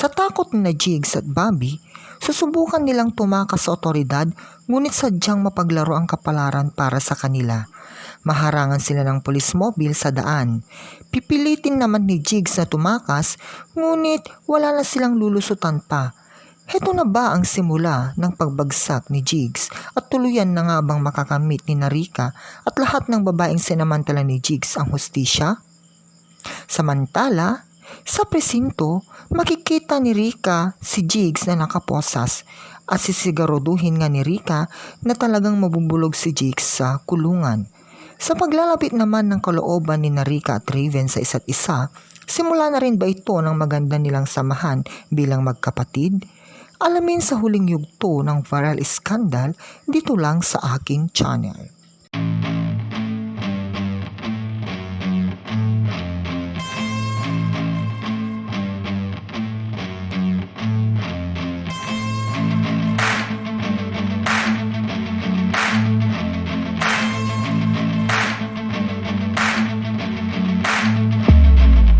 Sa takot ni Jigs at Bobby, susubukan nilang tumakas sa otoridad ngunit sadyang mapaglaro ang kapalaran para sa kanila. Maharangan sila ng police mobile sa daan. Pipilitin naman ni Jigs na tumakas ngunit wala na silang lulusutan pa. Heto na ba ang simula ng pagbagsak ni Jigs at tuluyan na nga bang makakamit ni Narika at lahat ng babaeng sinamantala ni Jigs ang hustisya? Samantala, sa presinto, makikita ni Rika si Jigs na nakaposas at sisigaroduhin nga ni Rika na talagang mabubulog si Jigs sa kulungan. Sa paglalapit naman ng kalooban ni Narika at Raven sa isa't isa, simula na rin ba ito ng maganda nilang samahan bilang magkapatid? Alamin sa huling yugto ng viral scandal dito lang sa aking channel.